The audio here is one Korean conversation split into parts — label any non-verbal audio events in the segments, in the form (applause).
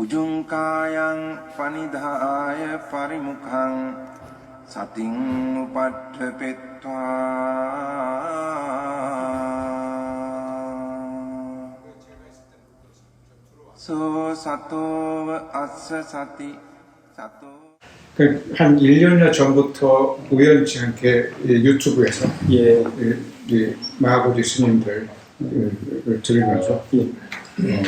උජුංකායන් පනිදාය පරිමුඛං සතින් උපට්ඨපෙත්වා සෝ සතෝව අස්ස සති සතෝ 그 한 1년여 전부터 우연치 않게 이 유튜브에서 예, 이, 이 마하보리 스님들 을 들으면서 예. 어,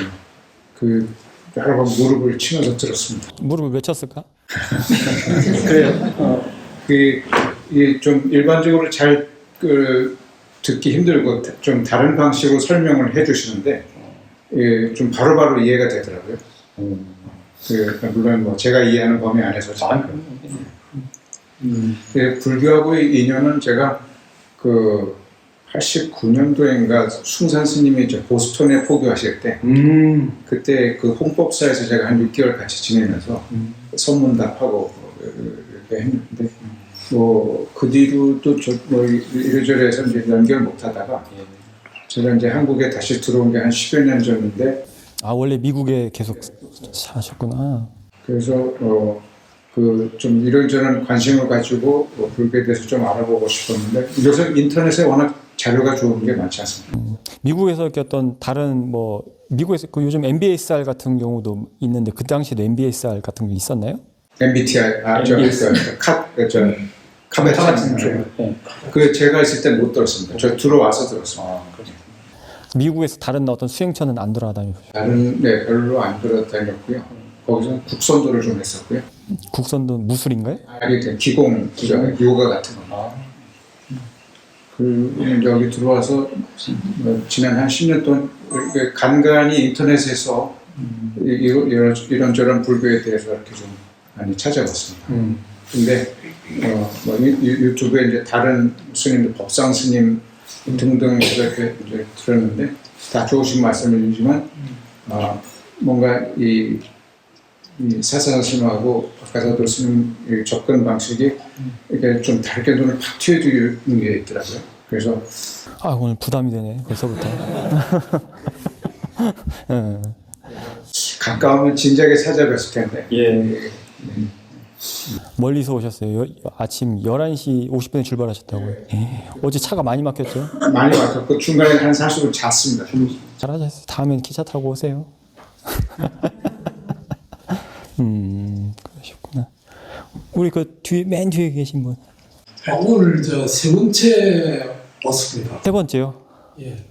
그 여러 번 무릎을 치면서 들었습니다. 무릎을 왜 쳤을까? (laughs) 그래요. 어, 그좀 일반적으로 잘 그, 듣기 힘들고 좀 다른 방식으로 설명을 해주시는데 예, 좀 바로바로 이해가 되더라고요. 그, 물론 뭐 제가 이해하는 범위 안에서 잘 예, 불교하고의 인연은 제가 그 89년도인가 숭산 스님이 이제 보스턴에 포교하실 때 음, 그때 그 홍법사에서 제가 한 6개월 같이 지내면서 선문답하고 이렇게 했는데 뭐 그 뒤로도 저뭐 이래저래 해서 이제 연결 못 하다가 제가 이제 한국에 다시 들어온 게 한 10여 년 전인데 아 원래 미국에 계속 사셨구나. 그래서 어, 그좀 이런저런 관심을 가지고 뭐 불교에 대해서 좀 알아보고 싶었는데 요새 인터넷에 워낙 자료가 좋은 게 많지 않습니까? 미국에서 이렇게 어떤 다른 뭐 미국에서 그 요즘 MBSR 같은 경우도 있는데 그 당시에도 MBSR 같은 게 있었나요? MBTI 아저 MBTI. 카저 카베 같은 같은 거. 예. 그 제가 있을 때 못 들었습니다. 저 들어와서 들었습니다. 아, 그래. 미국에서 다른 어떤 수행처는 안 돌아다니셨어요. 다른 네 별로 안 들어다녔고요. 거기서 국선도를 좀 했었고요. 국선도 무술인가요? 아니 그 기공 기공 요가 같은 거. 아, 그 여기 들어와서 뭐 지난 한 10년 동안 간간히 인터넷에서 이- 이- 이런 이런저런 불교에 대해서 이렇게 좀 많이 찾아봤습니다. 음, 근데 어, 뭐 유- 유- 유튜브에 이제 다른 스님들 법상 스님 등등 이렇게 이제 들었는데 다 좋으신 말씀이지만 아, 뭔가 이, 이 사상 스님하고 박가사도 스님 이 접근 방식이 이렇게 좀 다르게 눈에 팍 튀어지는 게 있더라고요. 그래서 아 오늘 부담이 되네 벌써부터. (laughs) 예. 가까우면 진작에 찾아뵀을 텐데 예. 멀리서 오셨어요. 여- 아침 11시 50분에 출발하셨다고요. 예. 어제 차가 많이 막혔죠? 많이 막혔고 중간에 한 40분 잤습니다. 잘하셨어요. 다음엔 기차 타고 오세요. (laughs) 음, 그러셨구나. 우리 그 뒤에 맨 뒤에 계신 분. 아, 오늘 저 세 번째 왔습니다. 세 번째요. 예.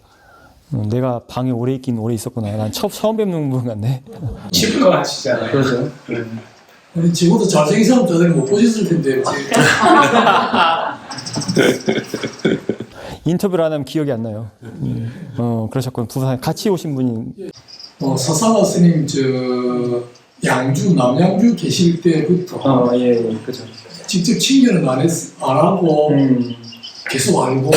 음, 내가 방에 오래 있긴 오래 있었구나. 난 처, 처음 뵙는 분 같네. 치과 하시잖아요. 그렇죠. 아니, 지금도 잘생긴 사람 저들 못 보셨을 텐데. (laughs) 인터뷰를 안 하면 기억이 안 나요. 음, 어, 그러셨군. 부산 같이 오신 분이 어, 서상화 스님 저 양주 남양주 계실 때부터 아, 예, 예, 그죠. 직접 친견은 안, 했, 안 하고 음, 계속 알고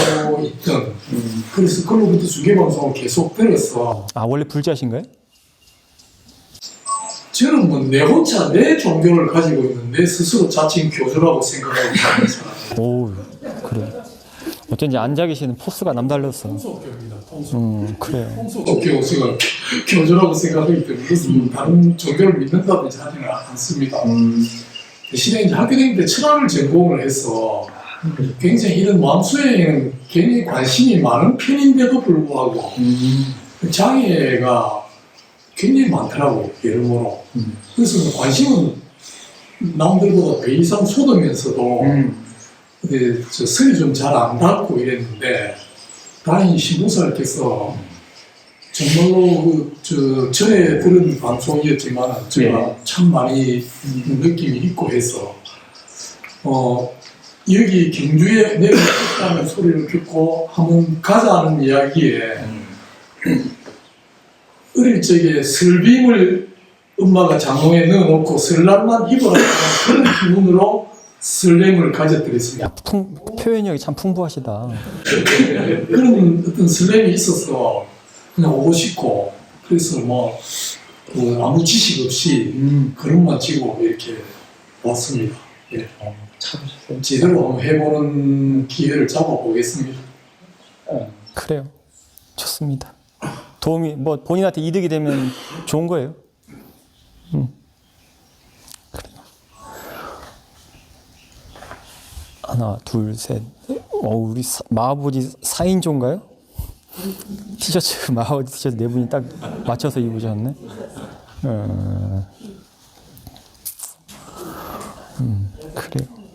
있던 음, 그래서 그로부터 중계방송을 계속 들었어. 아 원래 불자신가요? 저는 뭐 내 혼자 내 종교를 가지고 있는 내 스스로 자칭 교주라고 생각하고 사람. (laughs) 오 그래. 어쩐지 앉아 계시는 포스가 남달랐어. 통속교입니다. 통속. 음 그래요. 통속교 제가 교주라고 생각하기 때문에 무슨 다른 종교를 믿는다든지 하지는 않습니다. 음, 대신에 이제 학교 다닐 때 철학을 전공을 해서 굉장히 이런 마음수행에는 굉장히 관심이 많은 편인데도 불구하고 음, 그 장애가 굉장히 많더라고요, 여러모로. 음. 그래서 관심은 남들보다 배 이상 쏟으면서도 음, 근데 저 선이 좀 잘 안 닿고 이랬는데 다행히 신부사께서 정말로 그 저 전에 들은 방송이었지만 제가 네. 참 많이 느낌이 있고 해서 어 여기 경주에 내가 있다는 (laughs) 소리를 듣고 한번 가자는 이야기에 (clears throat) 어릴 적에 설빔을 엄마가 장롱에 넣어놓고 설날만 입어라 (laughs) 그런 기분으로 설렘을 가졌더랬습니다. 풍, 표현력이 참 풍부하시다. (laughs) 그런 어떤 설렘이 있어서 그냥 오고 싶고 그래서 뭐 그 아무 지식 없이 음, 그릇만 쥐고 이렇게 왔습니다. 예. 참으셨어요. 제대로 한번 해보는 기회를 잡아보겠습니다. 그래요. 좋습니다. 도움이 뭐 본인한테 이득이 되면 좋은 거예요. 음. 그래요. 하나, 둘, 셋. 어, 우리 사, 마아버지 4인조인가요? 티셔츠, (laughs) 마아버지 티셔츠 네 분이 딱 맞춰서 입으셨네. 어, 음, 그래요.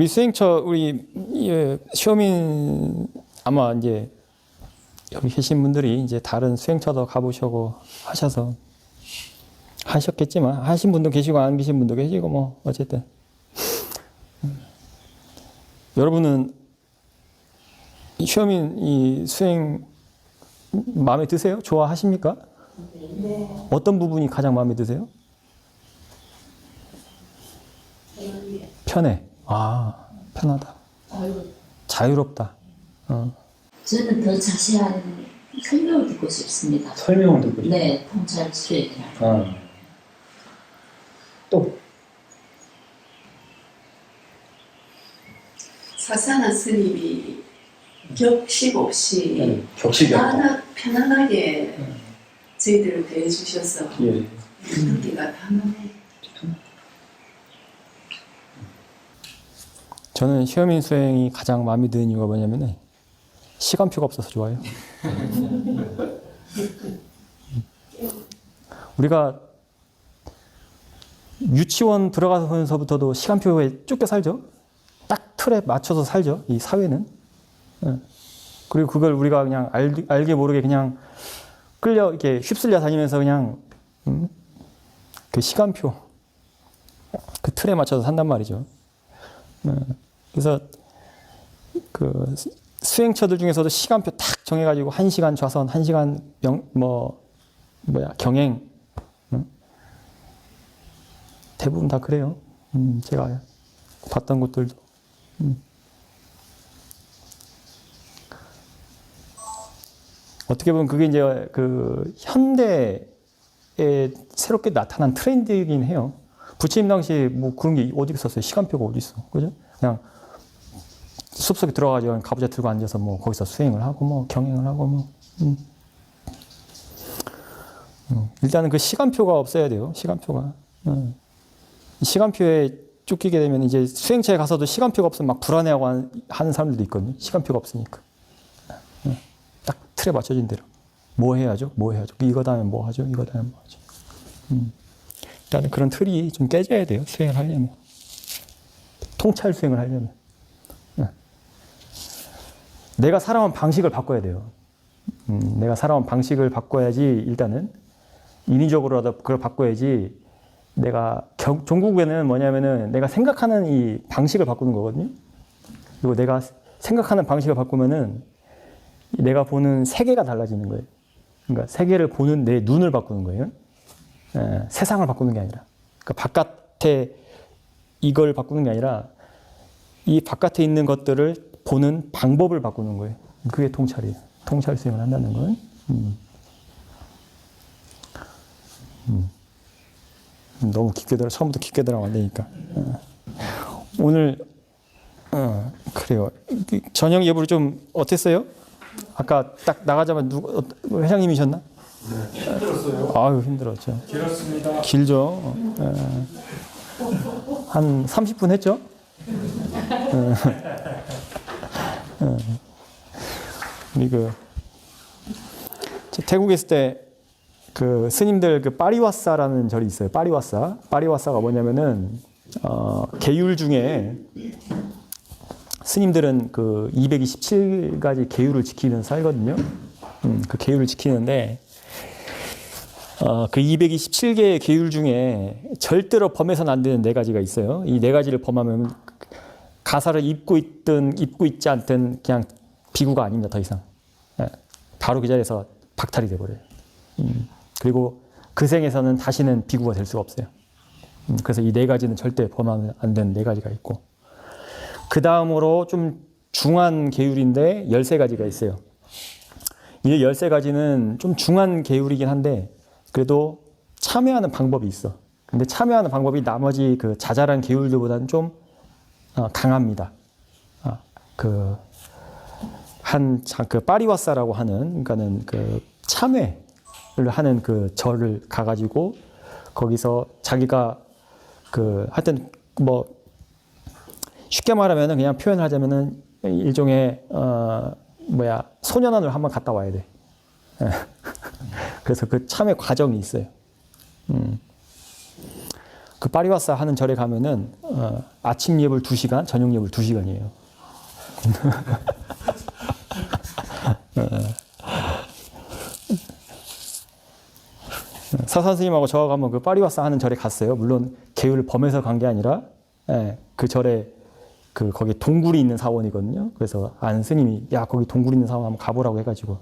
우리 수행처, 우리, 예, 시어민, 아마 이제 여기 계신 분들이 이제 다른 수행처도 가보시고 하셔서 하셨겠지만 하신 분도 계시고 안 계신 분도 계시고 뭐 어쨌든 음. 여러분은 이 시험인 이 수행 마음에 드세요? 좋아하십니까? 어떤 부분이 가장 마음에 드세요? 편해. 아 편하다. 자유롭다. 어. 저는 더 자세한 설명을 듣고 싶습니다. 설명을 듣고 싶어요. 네, 통찰 수행이라. 아. 또 사산한 스님이 격식 없이 네, 격식이. 편안, 편안하게 저희들을 대해주셔서 예. 느끼가 편안해. 저는 시어민 수행이 가장 마음에 드는 이유가 뭐냐면은 시간표가 없어서 좋아요. (laughs) 우리가 유치원 들어가서부터도 시간표에 쫓겨 살죠. 딱 틀에 맞춰서 살죠. 이 사회는. 예. 그리고 그걸 우리가 그냥 알, 알게 모르게 그냥 끌려 이렇게 휩쓸려 다니면서 그냥 음? 그 시간표 그 틀에 맞춰서 산단 말이죠. 예. 그래서 그 수행처들 중에서도 시간표 딱 정해가지고 한 시간 좌선, 한 시간 명, 뭐 뭐야 경행 응? 대부분 다 그래요. 음, 제가 봤던 곳들도. 음. 어떻게 보면 그게 이제 그 현대에 새롭게 나타난 트렌드이긴 해요. 부처님 당시 뭐 그런 게 어디 있었어요? 시간표가 어디 있어? 그죠? 그냥 숲속에 들어가가지고 가부좌 들고 앉아서 뭐 거기서 수행을 하고 뭐 경행을 하고 뭐 음. 음, 일단은 그 시간표가 없어야 돼요. 시간표가. 음. 이 시간표에 쫓기게 되면 이제 수행차에 가서도 시간표가 없으면 막 불안해하고 하는 사람들도 있거든요. 시간표가 없으니까. 음. 딱 틀에 맞춰진 대로. 뭐 해야죠? 뭐 해야죠? 이거 다음에 뭐 하죠? 이거 다음에 뭐 하죠? 음. 일단은 그런 틀이 좀 깨져야 돼요. 수행을 하려면. 통찰 수행을 하려면. 내가 살아온 방식을 바꿔야 돼요. 음, 내가 살아온 방식을 바꿔야지 일단은 인위적으로라도 그걸 바꿔야지 내가 경, 종국에는 뭐냐면은 내가 생각하는 이 방식을 바꾸는 거거든요. 그리고 내가 생각하는 방식을 바꾸면은 내가 보는 세계가 달라지는 거예요. 그러니까 세계를 보는 내 눈을 바꾸는 거예요. 예, 세상을 바꾸는 게 아니라. 그러니까 바깥에 이걸 바꾸는 게 아니라 이 바깥에 있는 것들을 보는 방법을 바꾸는 거예요. 그게 통찰이에요. 통찰 수행을 한다는 건. 음. 음. 너무 깊게 들어 처음부터 깊게 들어가면 안 되니까. 어. 오늘 어, 그래요. 그 저녁 예불이 좀 어땠어요? 아까 딱 나가자마자 누구 어, 회장님이셨나? 네, 힘들었어요. 아유 힘들었죠. 길었습니다. 길죠. 어. 한 30분 했죠? 우리 그 태국에 있을 때 그 스님들 그 파리와사라는 절이 있어요. 파리와사. 파리와사가 뭐냐면은 어, 계율 중에 스님들은 그 227가지 계율을 지키는 살거든요. 음, 그 계율을 지키는데 어, 그 227개의 계율 중에 절대로 범해서는 안 되는 네 가지가 있어요. 이 네 가지를 범하면 가사를 입고 있든 입고 있지 않든 그냥 비구가 아닙니다. 더 이상. 예, 바로 그 자리에서 박탈이 돼버려요. 음, 그리고 그 생에서는 다시는 비구가 될 수가 없어요. 음, 그래서 이 네 가지는 절대 범하면 안 되는 네 가지가 있고 그 다음으로 좀 중한 계율인데 13가지가 있어요. 이 13가지는 좀 중한 계율이긴 한데 그래도 참여하는 방법이 있어. 근데 참여하는 방법이 나머지 그 자잘한 계율들보다는 좀 어, 강합니다. 아, 그, 한, 자- 그, 파리와사라고 하는, 그러니까는 그, 참회. 하는 그 절을 가가지고 거기서 자기가 그 하여튼 뭐 쉽게 말하면은 그냥 표현을 하자면은 일종의 어 뭐야 소년원을 한번 갔다 와야 돼. 예. (laughs) 그래서 그 참의 과정이 있어요. 음. 그 파리와사 하는 절에 가면은 어, 아침 예불 2시간, 저녁 예불 2시간이에요. 사사 (laughs) 스님하고 저하고 한번 그 파리와사 하는 절에 갔어요. 물론 계율을 범해서 간 게 아니라 예, 그 절에 그 거기 동굴이 있는 사원이거든요. 그래서 아는 스님이 야 거기 동굴 있는 사원 한번 가보라고 해가지고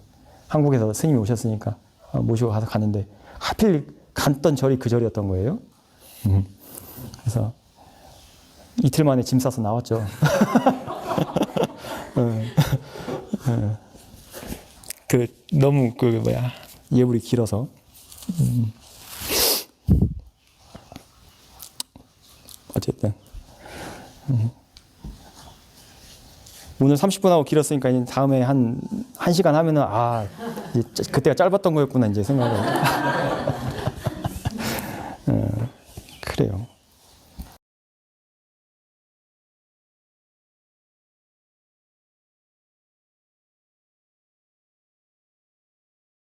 한국에서 스님이 오셨으니까 어, 모시고 가서 갔는데 하필 갔던 절이 그 절이었던 거예요. 음. 그래서 이틀 만에 짐 싸서 나왔죠. 어, (laughs) 어. 그 너무 그 뭐야 예불이 길어서. 음. 어쨌든 음. 오늘 30분 하고 길었으니까 이제 다음에 한 1시간 하면은 아 그때가 짧았던 거였구나 이제 생각을 어, 그래요.